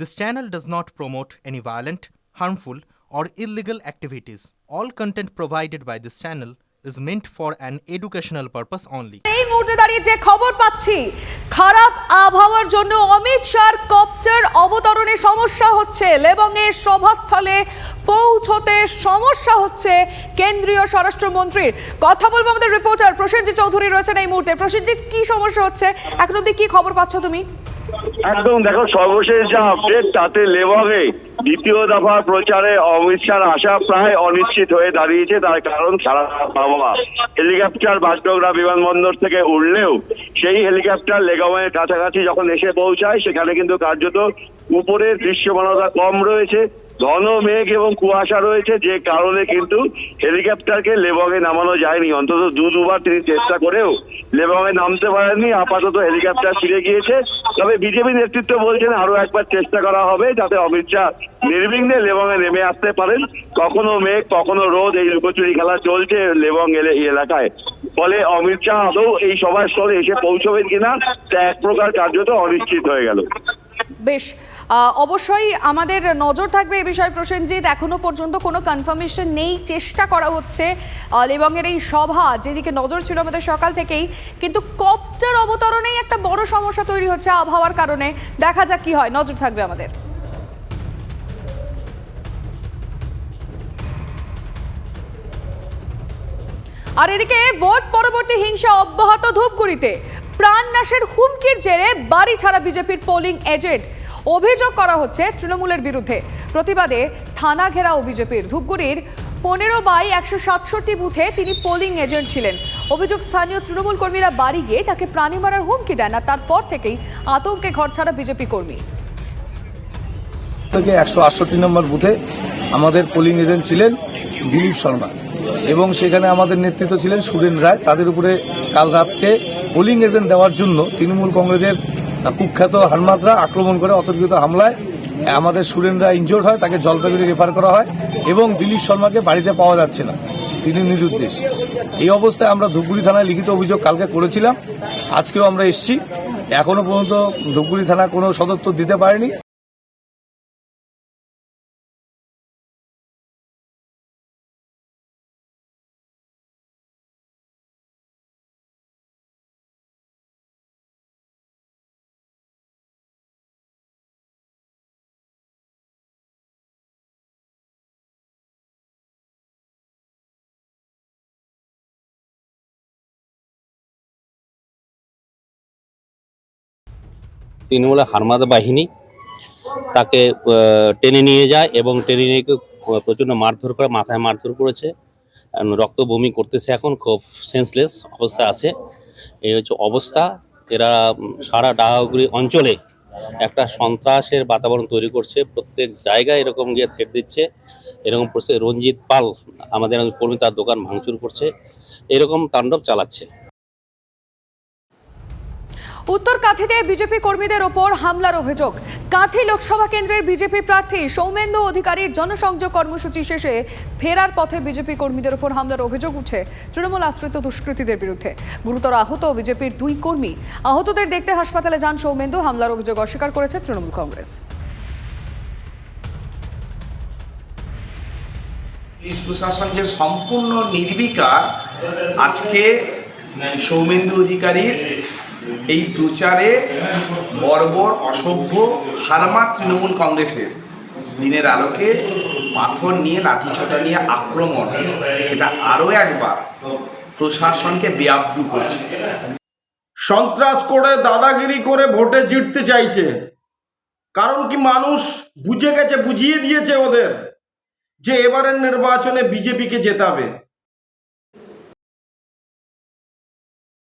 This channel does not promote any violent, harmful, or illegal activities. All content provided by this channel is meant for an educational purpose only. এই মুহূর্তে দাঁড়িয়ে যে খবর পাচ্ছি খারাপ আবহাওয়ার জন্য অমিত শাহর কপ্টার অবতরণে সমস্যা হচ্ছে। লেবংয়ের সভাস্থলে পৌঁছতে সমস্যা হচ্ছে কেন্দ্রীয় স্বরাষ্ট্রমন্ত্রীর। কথা বলব আমাদের রিপোর্টার প্রসেনজিৎ চৌধুরী রয়েছেন এই মুহূর্তে। প্রসেনজিৎ কি সমস্যা হচ্ছে? এখন অব্দি কি খবর পাচ্ছ তুমি? একদম, দেখো, সর্বশেষ যা আপডেট তাতে লেবগে দ্বিতীয় দফা প্রচারে অমিত শাহর আসা প্রায় অনিশ্চিত হয়ে দাঁড়িয়েছে, তার কারণ সারা আবহাওয়া হেলিকপ্টার বাগডোগরা বিমানবন্দর থেকে উঠলেও সেই হেলিকপ্টার লেগমের কাছাকাছি যখন এসে পৌঁছায়, সেখানে কিন্তু কার্যত উপরের দৃশ্যমানতা কম রয়েছে, ঘন মেঘ এবং কুয়াশা রয়েছে, যে কারণে কিন্তু হেলিকপ্টারকে লেবংয়ে নামানো যায়নি। অন্তত দু দুবার তিনি চেষ্টা করেও লেবংয়ে নামতে পারেননি, আপাতত হেলিকপ্টার ফিরে গিয়েছে। তবে বিজেপি নেতৃত্ব বলছেন আরও একবার চেষ্টা করা হবে যাতে অমিত শাহ নির্বিঘ্নে লেবংয়ে নেমে আসতে পারেন। কখনো মেঘ, কখনো রোদ, এই লুকোচুরি খেলা চলছে লেবং এলে- এলাকায়। ফলে অমিত শাহ আদৌ এই সভার স্থলে এসে পৌঁছবেন কিনা তা এক প্রকার কার্যত অনিশ্চিত হয়ে গেল। বেশ অবশ্যই আমাদের নজর থাকবে এই বিষয়ে প্রসেনজিৎ। এখনও পর্যন্ত কোনো কনফার্মেশন নেই, চেষ্টা করা হচ্ছে লেবংয়ের এই সভা, যেদিকে নজর ছিল আমাদের সকাল থেকেই। কিন্তু কপ্টার অবতরণেই একটা বড় সমস্যা তৈরি হচ্ছে আবহাওয়ার কারণে। দেখা যাক কি হয়, নজর থাকবে আমাদের। আর এদিকে ভোট পরবর্তী হিংসা অব্যাহত ধূপগুড়িতে। প্রাণনাশের হুমকির জেরে বাড়ি ছাড়া বিজেপির পোলিং এজেন্ট। অভিযোগ করা হচ্ছে তৃণমূলের বিরুদ্ধে। প্রতিবাদে থানা ঘেরাও বিজেপির। ধূপগুড়ির পনেরো বাই একশো সাতষট্টি বুথে তিনি পোলিং এজেন্ট ছিলেন। অভিযোগ, স্থানীয় তৃণমূল কর্মীরা বাড়ি গিয়ে তাকে প্রাণী মারার হুমকি দেন আর তারপর থেকেই আতঙ্কে ঘর ছাড়া বিজেপি কর্মী। থেকে একশো আটষট্টি নম্বর বুথে আমাদের পোলিং এজেন্ট ছিলেন দিলীপ শর্মা এবং সেখানে আমাদের নেতৃত্ব ছিলেন সুরেন রায়। তাদের উপরে কাল রাতকে পোলিং এজেন্ট দেওয়ার জন্য তৃণমূল কংগ্রেসের কুখ্যাত হানমাদরা আক্রমণ করে অতর্কিত হামলায় আমাদের স্টুডেন্টরা ইনজোর্ড হয়, তাকে জলপাইগুড়ি রেফার করা হয় এবং দিলীপ শর্মাকে বাড়িতে পাওয়া যাচ্ছে না, তিনি নিরুদ্দেশ। এই অবস্থায় আমরা ধুপগুড়ি থানায় লিখিত অভিযোগ কালকে করেছিলাম, আজকেও আমরা এসছি এখনও পর্যন্ত ধূপগুড়ি থানা কোনো সদস্য দিতে পারেনি। তৃণমূলের হারমাদ বাহিনী তাকে টেনে নিয়ে যায় এবং টেনে নিয়ে প্রচণ্ড মারধর করে, মাথায় মারধর করেছে। রক্ত বমি করতেছে এখন, খুব সেন্সলেস অবস্থা আছে। এই হচ্ছে অবস্থা। এরা সারা ডাহাগুড়ি অঞ্চলে একটা সন্ত্রাসের বাতাবরণ তৈরি করছে। প্রত্যেক জায়গায় এরকম গিয়ে থ্রেট দিচ্ছে। এরকম করছে রঞ্জিত পাল, আমাদের কর্মী, তার দোকান ভাঙচুর করছে। এরকম তাণ্ডব চালাচ্ছে। উত্তর কাঁথিতে বিজেপি কর্মীদের ওপর হামলার অভিযোগ। কাঁথি লোকসভা কেন্দ্রের বিজেপি প্রার্থী সৌমেন্দু অধিকারীর জনসংযোগ কর্মসূচি শেষে ফেরার পথে বিজেপি কর্মীদের ওপর হামলার অভিযোগ উঠছে তৃণমূল আশ্রিত দুষ্কৃতীদের বিরুদ্ধে। গুরুতর আহত বিজেপির দুই কর্মী। আহতদের দেখতে হাসপাতালে যান সৌমেন্দু, হামলার অভিযোগ অস্বীকার করেছে তৃণমূল কংগ্রেস। পুলিশ প্রশাসন যে সম্পূর্ণ নির্বিকার আজকে সৌমেন্দু অধিকারীর এই প্রচারে বর্বর, অসভ্য হারমা তৃণমূল কংগ্রেসের দিনের আলোকে পাথর নিয়ে, লাঠিছোটা নিয়ে আক্রমণ, সেটা আরও একবার প্রশাসনকে বেআব্দু করছে। সন্ত্রাস করে, দাদাগিরি করে ভোটে জিততে চাইছে। কারণ কি মানুষ বুঝে গেছে, বুঝিয়ে দিয়েছে ওদের যে এবারের নির্বাচনে বিজেপিকে জেতাবে।